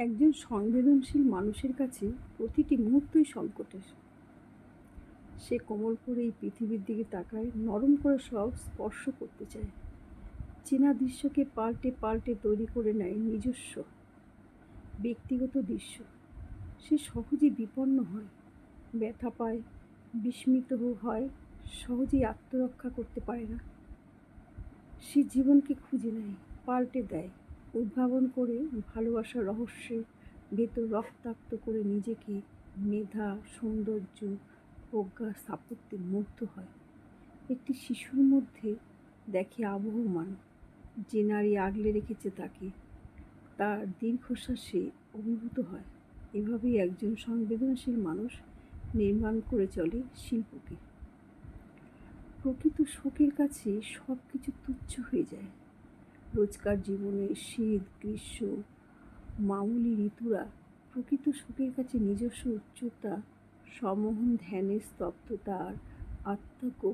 একজন সংবেদনশীল মানুষের কাছে প্রতিটি মুহূর্তই সংকটের। সে কোমল করে এই পৃথিবীর দিকে তাকায়, নরম করে সব স্পর্শ করতে চায়। চেনা দৃশ্যকে পাল্টে পাল্টে তৈরি করে নেয় নিজস্ব, ব্যক্তিগত দৃশ্য। সে সহজে বিপন্ন হয়, ব্যথা পায়, বিস্মিত হয়, সহজেই আত্মরক্ষা করতে পারে না। সে জীবনকে খুঁজে নেয়, পাল্টে দেয়। উদ্ভাবন করে ভালোবাসার রহস্যে ভেতর রক্তাক্ত করে নিজেকে মেধা, সৌন্দর্য প্রজ্ঞা স্থাপত্যে মুগ্ধ হয়। একটি শিশুর মধ্যে দেখে আবহমান যে নারী আগলে রেখেছে তাকে, তার দীর্ঘশ্বাসে অভিভূত হয়। এভাবেই একজন সংবেদনশীল মানুষ নির্মাণ করে চলে শিল্পকে। প্রকৃত শোকের কাছে সব কিছু তুচ্ছ হয়ে যায়। রোজকার জীবনে শীত, গ্রীষ্ম, মামুলি ঋতুরা প্রকৃত সুখের কাছে নিজস্ব উচ্চতা সমোহন ধ্যানের স্তব্ধতা আর আত্মা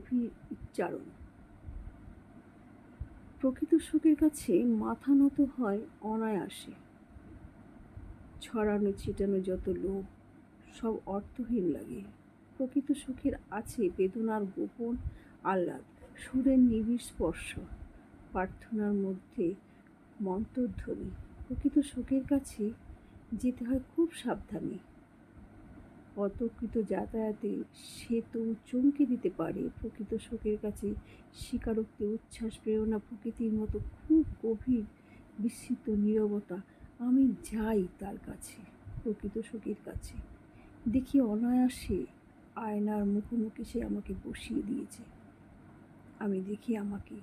উচ্চারণ। প্রকৃত সুখের কাছে মাথা নত হয় অনায়াসে। ছড়ানো, ছিটানো যত লোভ, সব অর্থহীন লাগে। প্রকৃত সুখের আছে বেদনার গোপন আহ্লাদ, সুরের নিবিড় স্পর্শ। প্রার্থনার মধ্যে মন্ত্রধ্বনি প্রকৃত শোকের কাছে যেতে হয় খুব সাবধানে। অতর্কিত যাতায়াতে সে তো চমকে দিতে পারে। প্রকৃত শোকের কাছে স্বীকারোক্তি, উচ্ছ্বাস, প্রেরণা প্রকৃতির মতো খুব গভীর, বিস্মিত নীরবতা আমি যাই তার কাছে, প্রকৃত শোকের কাছে। দেখি অনায়াসে আয়নার মুখোমুখি সে আমাকে বসিয়ে দিয়েছে। আমি দেখি আমাকে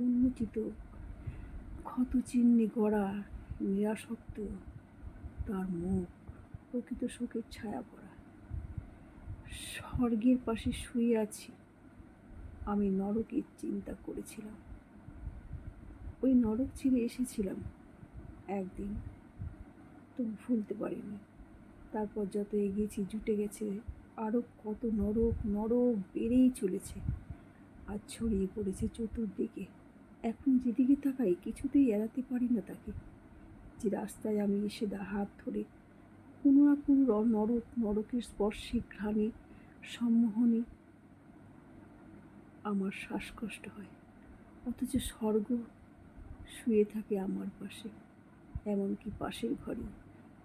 উন্মোচিত। ক্ষত চিহ্নে গড়া নিরাসক্ত তার মুখ প্রকৃত শোকের ছায়া পড়া স্বর্গের পাশে শুয়ে আছি, আমি নরকের চিন্তা করেছিলাম। ওই নরক ছেড়ে এসেছিলাম একদিন, তো ভুলতে পারিনি। তারপর যত এগিয়েছি, জুটে গেছে আরও কত নরক নরক বেড়েই চলেছে। আর ছড়িয়ে পড়েছে চতুর্দিকে। এখন যেদিকে তাকাই কিছুতেই এড়াতে পারি না তাকে। যে রাস্তায় আমি এসে দা হাত ধরে কোনো না কোনো নরক, নরকের স্পর্শে ঘ্রাণে, সম্মোহনে আমার শ্বাসকষ্ট হয়। অথচ স্বর্গ শুয়ে থাকে আমার পাশে, এমনকি পাশের ঘরে।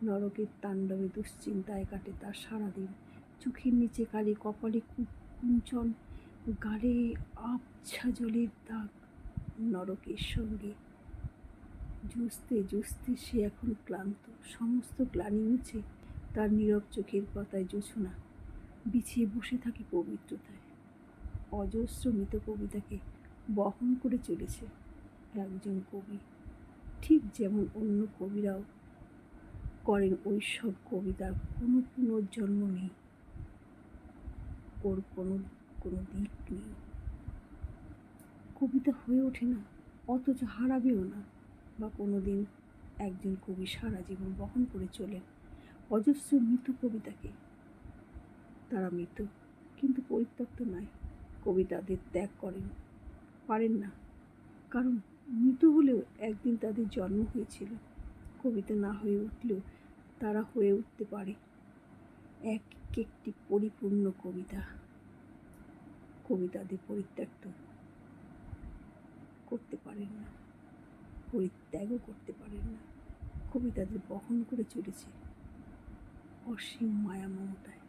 নরকের তাণ্ডবে দুশ্চিন্তায় কাটে তার সারাদিন। চোখের নিচে কালি কপালে কুঞ্চন, গালে আবছা জলের দাগ। নরকের সঙ্গে। জুসতে জুসতে সে এখন ক্লান্ত। সমস্ত গ্লানি মুছে তার নীরব চোখের পাতায় জোছনা বিছিয়ে বসে থাকে পবিত্রতায়। অজস্র মৃত কবিতাকে বহন করে চলেছে একজন কবি। ঠিক যেমন অন্য কবিরাও করেন ওই সব কবিতার কোনো পুনর্জন্ম নেই। ওর কোনো কোনো দিক নেই। কবিতা হয়ে ওঠে না, অথচ হারাবেও না। বা কোনো দিন একজন কবি সারা জীবন বহন করে চলেন অজস্র মৃত কবিতাকে। তারা মৃত, কিন্তু পরিত্যক্ত নয় কবি তাদের ত্যাগ করেন। পারেন না, কারণ মৃত হলেও একদিন তাদের জন্ম হয়েছিল। কবিতা না হয়ে উঠলেও তারা হয়ে উঠতে পারে। এক একটি পরিপূর্ণ কবিতা। কবিতাদের পরিত্যক্ত করতে পারেন না পরিত্যাগও করতে পারেন না। কবিতাদের বহন করে চলেছে। অসীম মায়া মমতায়।